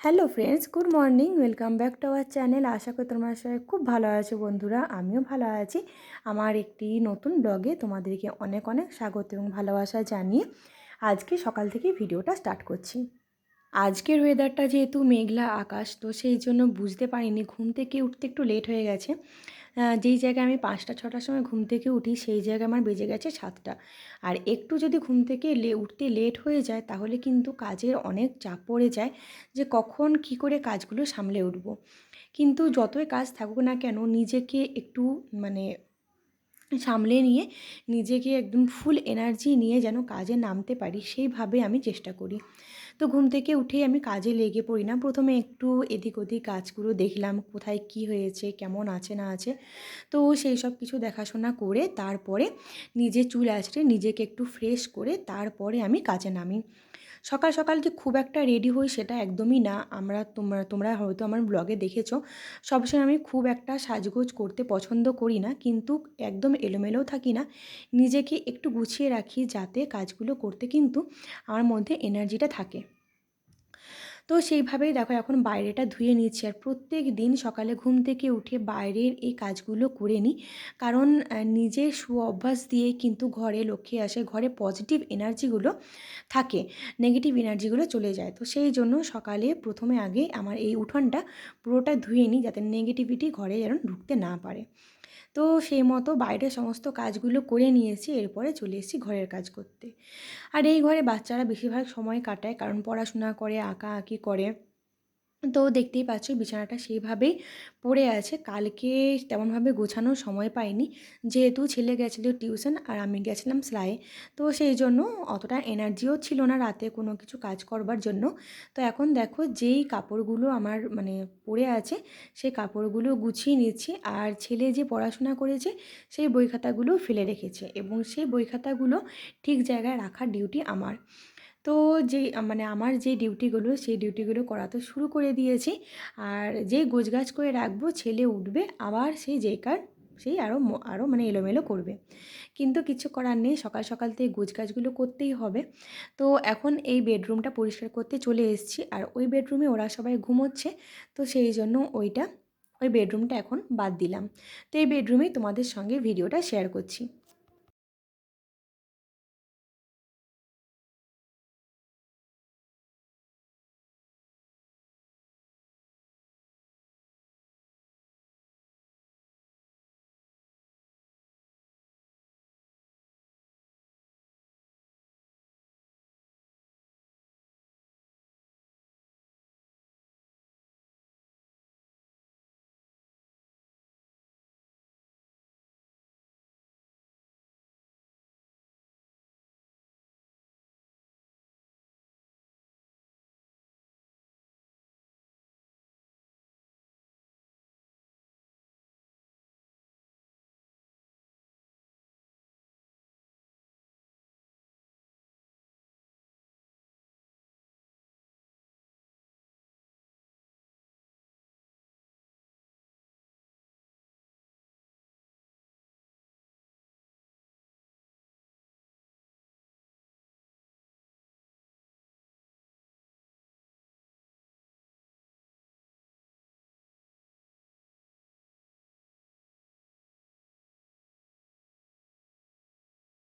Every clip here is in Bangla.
Hello friends, good morning, welcome back to our channel. আশা করি তোমার সবাই খুব ভালো আছো বন্ধুরা, আমিও ভালো আছি। আমার একটি নতুন ব্লগে তোমাদেরকে অনেক অনেক স্বাগত এবং ভালোবাসা জানিয়ে আজকে সকাল থেকে ভিডিওটা স্টার্ট করছি। আজকের ওয়েদারটা যেহেতু মেঘলা আকাশ, তো সেই জন্য বুঝতে পারিনি, ঘুম থেকে উঠতে একটু লেট হয়ে গেছে। যেই জায়গায় আমি পাঁচটা, ছটার সময় ঘুম থেকে উঠি, সেই জায়গায় আমার বেজে গেছে সাতটা। আর একটু যদি ঘুম থেকে লে, উঠতে লেট হয়ে যায়, তাহলে কিন্তু কাজের অনেক চাপ পড়ে যায় যে কখন কি করে কাজগুলো সামলে উঠব। কিন্তু যতই কাজ থাকুক না কেন, নিজেকে একটু মানে সামলে নিয়ে, নিজেকে একদম ফুল এনার্জি নিয়ে যেন কাজে নামতে পারি, সেইভাবে আমি চেষ্টা করি। তো ঘুম থেকে উঠেই আমি কাজে লেগে পড়ি না। প্রথমে একটু এদিক ওদিক কাজগুলো দেখলাম, কোথায় কি হয়েছে, কেমন আছে, না আছে। তো সেই সব কিছু দেখাশোনা করে তারপরে নিজে চুল আছড়ে নিজেকে একটু ফ্রেশ করে তারপরে আমি কাজে নামি। সকাল সকাল যে খুব একটা রেডি হই সেটা একদমই না। আমরা তোমরা তোমরা হয়তো আমার ব্লগে দেখেছ। সবসময় আমি খুব একটা সাজগোজ করতে পছন্দ করি না, কিন্তু একদম এলোমেলোও থাকি না। নিজেকে একটু গুছিয়ে রাখি যাতে কাজগুলো করতে কিন্তু আমার মধ্যে এনার্জিটা থাকে। তো সেইভাবেই দেখো এখন বাইরেটা ধুয়ে নিচ্ছি। আর প্রত্যেক দিন সকালে ঘুম থেকে উঠে বাইরের এই কাজগুলো করে নিই। কারণ নিজের সু অভ্যাস দিয়ে কিন্তু ঘরে লক্ষ্যে আসে, ঘরে পজিটিভ এনার্জিগুলো থাকে নেগেটিভ এনার্জিগুলো চলে যায়। তো সেই জন্য সকালে প্রথমে আগে আমার এই উঠোনটা পুরোটা ধুয়ে নিই যাতে নেগেটিভিটি ঘরে যেন ঢুকতে না পারে। তো সেই মতো বাইরের সমস্ত কাজগুলো করে নিয়েছি, এরপরে চলে এসেছি ঘরের কাজ করতে। আর এই ঘরে বাচ্চারা বেশিরভাগ সময় কাটায়, কারণ পড়াশোনা করে আঁকা আঁকি করে। তো দেখতেই পাচ্ছ বিছানাটা সেইভাবেই পড়ে আছে। কালকে তেমনভাবে গোছানোর সময় পাইনি। যেহেতু ছেলে গেছিল টিউশন আর আমি গেছিলাম সেলাইয়ে তো সেই জন্য অতটা এনার্জিও ছিল না রাতে কোনো কিছু কাজ করবার জন্য। তো এখন দেখো যেই কাপড়গুলো আমার মানে পড়ে আছে সেই কাপড়গুলো গুছিয়ে নিচ্ছি আর ছেলে যে পড়াশোনা করেছে সেই বই খাতাগুলো ফেলে রেখেছে এবং সেই বই খাতাগুলো ঠিক জায়গায় রাখার ডিউটি আমার। তো যেই মানে আমার যে ডিউটিগুলো, সেই ডিউটিগুলো করাতে শুরু করে দিয়েছি। আর যেই গোছগাছ করে রাখব, ছেলে উঠবে, আবার সেই যেই কার সেই আরও আরও মানে এলোমেলো করবে। কিন্তু কিছু করার নেই, সকাল সকাল থেকে গোছগাছগুলো করতেই হবে। তো এখন এই বেডরুমটা পরিষ্কার করতে চলে এসেছি। আর ওই বেডরুমে ওরা সবাই ঘুমোচ্ছে, তো সেই জন্য ওইটা, ওই বেডরুমটা এখন বাদ দিলাম। তো এই বেডরুমেই তোমাদের সঙ্গে ভিডিওটা শেয়ার করছি।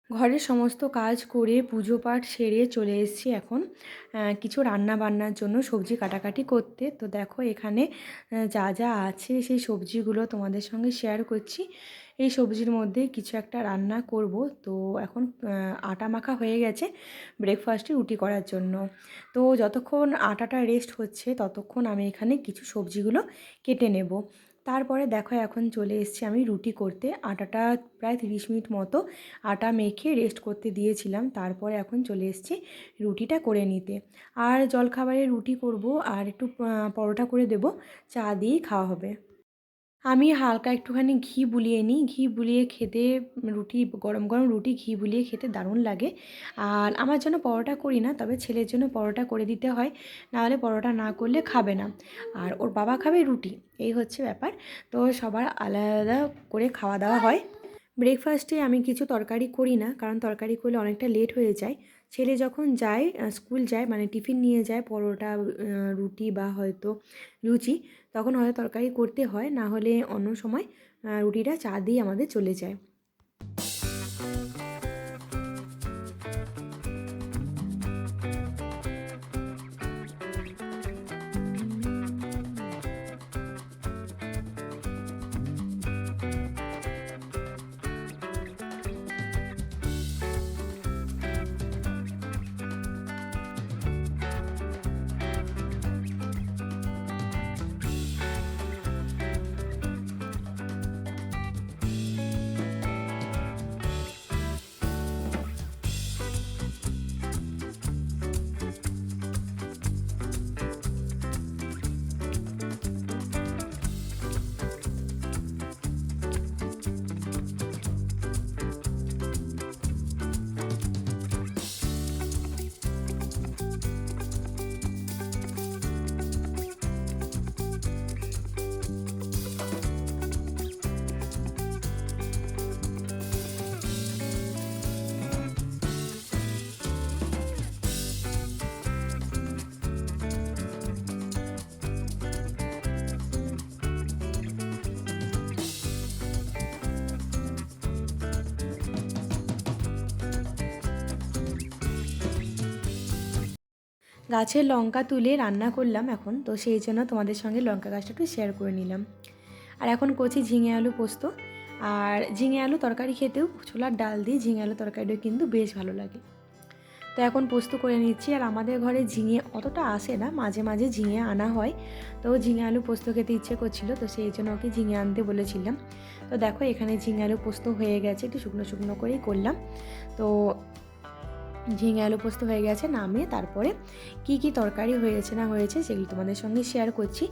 ঘরের সমস্ত কাজ করে পুজো পাঠ সেরে চলে এসেছি এখন। কিছু রান্না বান্নার জন্য সবজি কাটাকাটি করতে। তো দেখো এখানে যা যা আছে সেই সবজিগুলো তোমাদের সঙ্গে শেয়ার করছি। এই সবজির মধ্যে কিছু একটা রান্না করব। তো এখন আটা মাখা হয়ে গেছে ব্রেকফাস্টে রুটি করার জন্য। তো যতক্ষণ আটাটা রেস্ট হচ্ছে ততক্ষণ আমি এখানে কিছু সবজিগুলো কেটে নেব। তারপরে দেখো এখন চলে এসছি আমি রুটি করতে। আটাটা প্রায় তিরিশ মিনিট মতো আটা মেখে রেস্ট করতে দিয়েছিলাম। তারপরে এখন চলে এসছি রুটিটা করে নিতে। আর জলখাবারে রুটি করব আর একটু পরোটা করে দেব। চা দিয়েই খাওয়া হবে। আমি হালকা একটুখানি ঘি বুলিয়ে নিই। ঘি বুলিয়ে খেতে রুটি, গরম গরম রুটি ঘি বুলিয়ে খেতে দারুণ লাগে। আর আমার জন্য পরোটা করি না, তবে ছেলের জন্য পরোটা করে দিতে হয়। নাহলে পরোটা না করলে খাবে না। আর ওর বাবা খাবে রুটি, এই হচ্ছে ব্যাপার। তো সবার আলাদা করে খাওয়া দাওয়া হয়। ব্রেকফাস্টে আমি কিছু তরকারি করি না, কারণ তরকারি করলে অনেকটা লেট হয়ে যায়। ছেলে যখন যায় স্কুল যায় মানে টিফিন নিয়ে যায়, পরোটা রুটি বা হয়তো লুচি, তখন হয়তো তরকারি করতে হয়, না হলে অন্য সময় রুটিটা চা দিয়ে আমাদের চলে যায়। গাছের লঙ্কা তুলে রান্না করলাম এখন, তো সেই জন্য তোমাদের সঙ্গে লঙ্কা গাছটা একটু শেয়ার করে নিলাম। আর এখন করছি ঝিঙে আলু পোস্ত। আর ঝিঙে আলু তরকারি খেতেও ছোলার ডাল দিয়ে ঝিঙে আলু তরকারিটাও কিন্তু বেশ ভালো লাগে। তো এখন পোস্ত করে নিচ্ছি, আর আমাদের ঘরে ঝিঙে অতটা আসে না, মাঝে মাঝে ঝিঙে আনা হয়। তো ঝিঙে আলু পোস্ত খেতে ইচ্ছে করছিল, তো সেই জন্য ওকে ঝিঙে আনতে বলেছিলাম। তো দেখো এখানে ঝিঙে আলু পোস্ত হয়ে গেছে, একটু শুকনো শুকনো করেই করলাম। তো ঝিঙে আলু পোস্ত হয়ে গেছে, নামিয়ে তারপরে কি কি তরকারি হয়েছে না হয়েছে সেগুলি তোমাদের সঙ্গে শেয়ার করছি।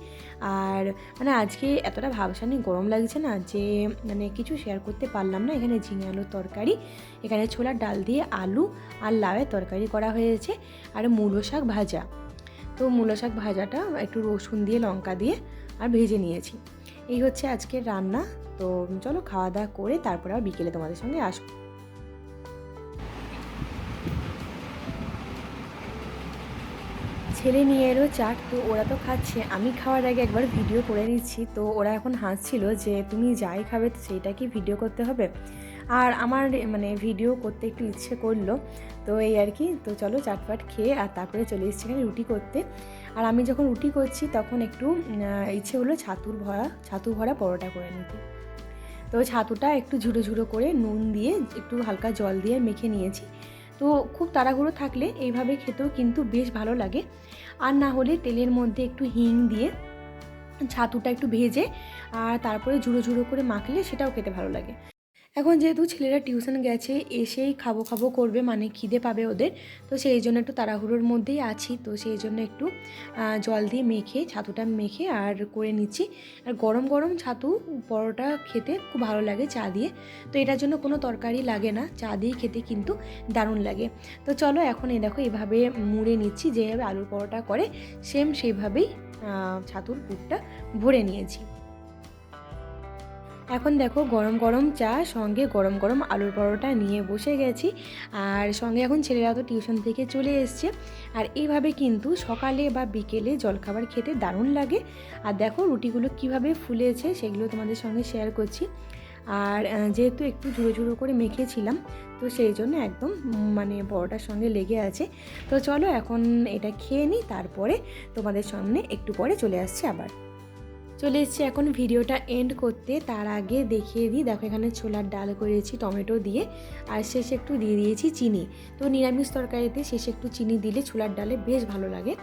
আর মানে আজকে এতটা ভাবসানি গরম লাগছে না যে মানে কিছু শেয়ার করতে পারলাম না। এখানে ঝিঙে আলুর তরকারি, এখানে ছোলার ডাল দিয়ে আলু আর লাউয়ের তরকারি করা হয়েছে আর মূলো শাক ভাজা। তো মূলো শাক ভাজাটা একটু রসুন দিয়ে, লঙ্কা দিয়ে আর ভেজে নিয়েছি। এই হচ্ছে আজকের রান্না। তো চলো খাওয়া দাওয়া করে তারপরে আর বিকেলে তোমাদের সঙ্গে আসব ছেলে নিয়ে এলো চাট। তো ওরা তো খাচ্ছে। আমি খাওয়ার আগে একবার ভিডিও করে নিচ্ছি। তো ওরা এখন হাসছিল যে, তুমি যাই খাবে তো সেইটা কি ভিডিও করতে হবে? আর আমার মানে ভিডিও করতে একটু ইচ্ছে করল। তো এই আর কি। তো চলো চাটপাট খেয়ে আর তারপরে চলে এসেছি এখানে রুটি করতে। আর আমি যখন রুটি করছি, তখন একটু ইচ্ছে হলো ছাতুর ভরা, ছাতু ভরা পরোটা করে নিতে। তো ছাতুটা একটু ঝুড়ো ঝুড়ো করে নুন দিয়ে একটু হালকা জল দিয়ে মেখে নিয়েছি। তো খুব তাড়াহুড়ো থাকলে এইভাবে খেতেও কিন্তু বেশ ভালো লাগে। আর না হলে তেলের মধ্যে একটু হিং দিয়ে ছাতুটা একটু ভেজে, আর তারপরে ঝুড়ো ঝুড়ো করে মাখলে সেটাও খেতে ভালো লাগে। এখন যেহেতু ছেলেরা টিউশন গেছে, এসেই খাব খাব করবে মানে খিদে পাবে ওদের। তো সেই জন্য একটু তাড়াহুড়োর মধ্যেই আছি। তো সেই জন্য একটু জল দিয়ে মেখে, ছাতুটা মেখে আর করে নিচ্ছি। আর গরম গরম ছাতু, পরোটা খেতে খুব ভালো লাগে চা দিয়ে। তো এটার জন্য কোনো তরকারি লাগে না। চা দিয়ে খেতে কিন্তু দারুণ লাগে। তো চলো এখন এই দেখো এভাবে মুড়ে নিচ্ছি, যেভাবে আলুর পরোটা করে সেম সেইভাবেই ছাতুর পুরটা ভরে নিয়েছি। এখন দেখো গরম গরম চা, সঙ্গে গরম গরম আলুর পরোটা নিয়ে বসে গেছি। আর সঙ্গে এখন ছেলেরা তো টিউশন থেকে চলে এসছে। আর এইভাবে কিন্তু সকালে বা বিকেলে জলখাবার খেতে দারুণ লাগে। আর দেখো রুটিগুলো কীভাবে ফুলেছে সেগুলো তোমাদের সঙ্গে শেয়ার করছি। আর যেহেতু একটু ঝুড়ো ঝুড়ো করে মেখেছিলাম, তো সেই জন্য একদম মানে পরোটার সঙ্গে লেগে আছে। তো চলো এখন এটা খেয়ে নিই, তারপরে তোমাদের সামনে একটু পরে চলে আসছে আবার। চলে এসেছি এখন ভিডিওটা এন্ড করতে। তার আগে দেখিয়ে দিই, দেখো এখানে ছোলার ডাল করেছি, টমেটো দিয়ে। আর শেষে একটু দিয়ে দিয়েছি চিনি। তো নিরামিষ তরকারিতে শেষে একটু চিনি দিলে ছোলার ডালে বেশ ভালো লাগে।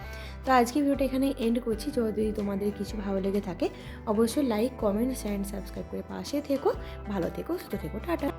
তো আজকে ভিডিওটা এখানে এন্ড করছি। যদি তোমাদের কিছু ভালো লেগে থাকে, অবশ্যই লাইক কমেন্ট শেয়ার সাবস্ক্রাইব করে পাশে থেকো। ভালো থেকো, সুস্থ থেকো, টাটা।